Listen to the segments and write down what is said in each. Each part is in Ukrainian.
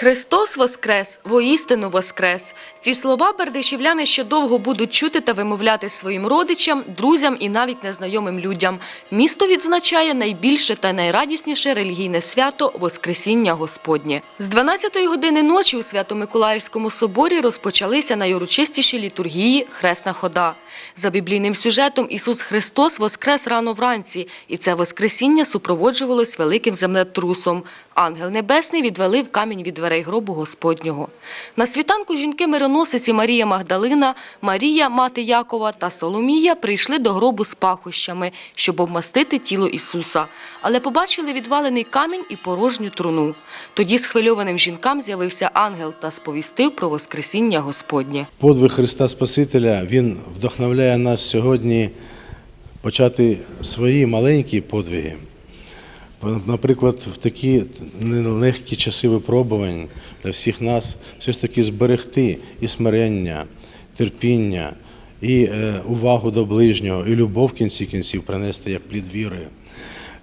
Христос Воскрес, воістину Воскрес. Ці слова бердичівляни ще довго будуть чути та вимовляти своїм родичам, друзям і навіть незнайомим людям. Місто відзначає найбільше та найрадісніше релігійне свято Воскресіння Господнє. З 12-ї години ночі у Свято-Миколаївському соборі розпочалися найурочистіші літургії Хресна хода. За біблійним сюжетом Ісус Христос воскрес рано вранці, і це воскресіння супроводжувалось великим землетрусом. Ангел Небесний відвалив камінь від дверей гробу Господнього. На світанку жінки-мироносиці Марія Магдалина, Марія, мати Якова та Соломія прийшли до гробу з пахощами, щоб обмастити тіло Ісуса. Але побачили відвалений камінь і порожню труну. Тоді схвильованим жінкам з'явився ангел та сповістив про Воскресіння Господнє. Подвиг Христа Спасителя Він вдохновляє нас сьогодні почати свої маленькі подвиги. Наприклад, в такі нелегкі часи випробувань для всіх нас все ж таки зберегти і смирення, терпіння, і е, увагу до ближнього, і любов в кінці кінців принести як плід віри.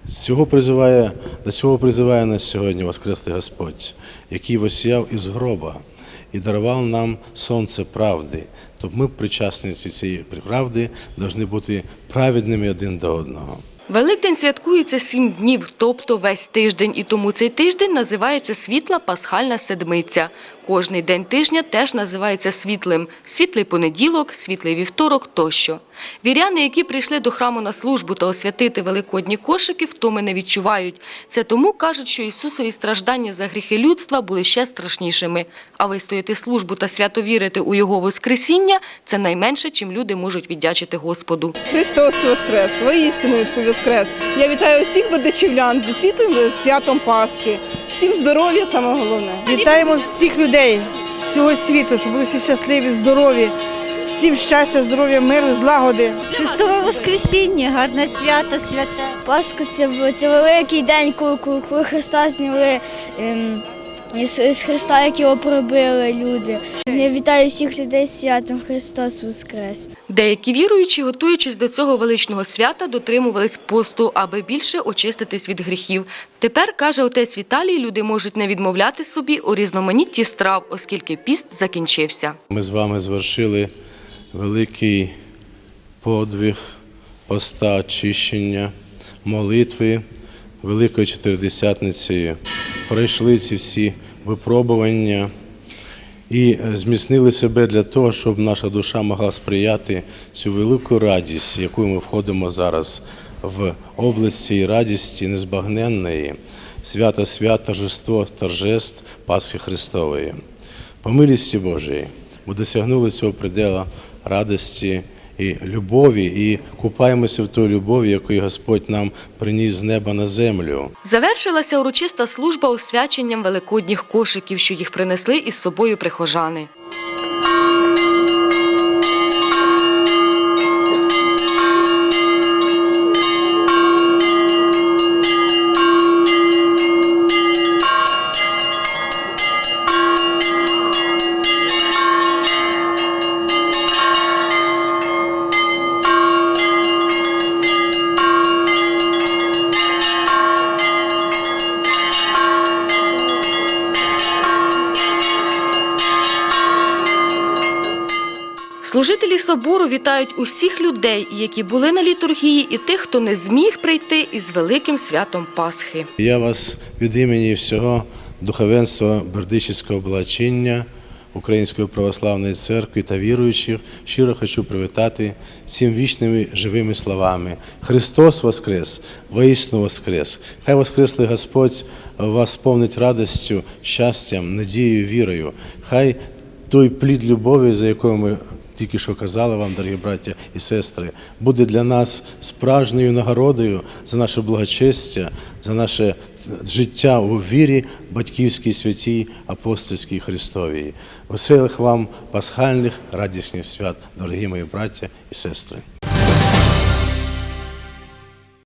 Цього призиває, до цього призиває нас сьогодні Воскреслий Господь, який восіяв із гроба і дарував нам сонце правди. Тобто ми, причасниці цієї правди, повинні бути праведними один до одного. Великдень святкується сім днів, тобто весь тиждень, і тому цей тиждень називається світла пасхальна седмиця. Кожний день тижня теж називається світлим. Світлий понеділок, світлий вівторок тощо. Віряни, які прийшли до храму на службу та освятити великодні кошики, втоми не відчувають. Це тому кажуть, що Ісусові страждання за гріхи людства були ще страшнішими. А вистояти службу та свято вірити у Його Воскресіння – це найменше, чим люди можуть віддячити Господу. Христос Воскрес! Воістину Воскрес! Я вітаю всіх бердичівлян зі світлим святом Пасхи. Всім здоров'я саме головне. Вітаємо всіх людей всього світу, щоб були всі щасливі, здорові, всім щастя, здоров'я, миру, злагоди. Христове Воскресіння, гарне свято, святе. Пасха це, це великий день, коли, Христа зняли ем, з Христа, як його пробили люди. Я вітаю всіх людей з святом Христос Воскрес. Деякі віруючі, готуючись до цього величного свята, дотримувались посту, аби більше очиститись від гріхів. Тепер, каже отець Віталій, люди можуть не відмовляти собі у різноманітті страв, оскільки піст закінчився. Ми з вами звершили великий подвиг поста очищення, молитви Великою Чотиридесятницею. Пройшли ці всі випробування і е, зміцнили себе для того, щоб наша душа могла сприяти цю велику радість, яку ми входимо зараз в область цієї радісті незбагненної, свята свят, торжество, торжеств Пасхи Христової. По милості Божої ми досягнули цього придела радості і любові, і купаємося в той любові, яку Господь нам приніс з неба на землю. Завершилася урочиста служба освяченням великодніх кошиків, що їх принесли із собою прихожани. Служителі собору вітають усіх людей, які були на літургії, і тих, хто не зміг прийти із великим святом Пасхи. Я вас від імені всього духовенства Бердичівського облачення Української православної церкви та віруючих щиро хочу привітати всім вічними живими словами. Христос Воскрес, воістину Воскрес! Хай Воскреслий Господь вас сповнить радістю, щастям, надією, вірою. Хай той плід любові, за якою ми тільки що казали вам, дорогі браття і сестри, буде для нас справжньою нагородою за наше благочестя, за наше життя у вірі батьківській святій апостольській Христовій. Веселих вам пасхальних радісних свят, дорогі мої браття і сестри.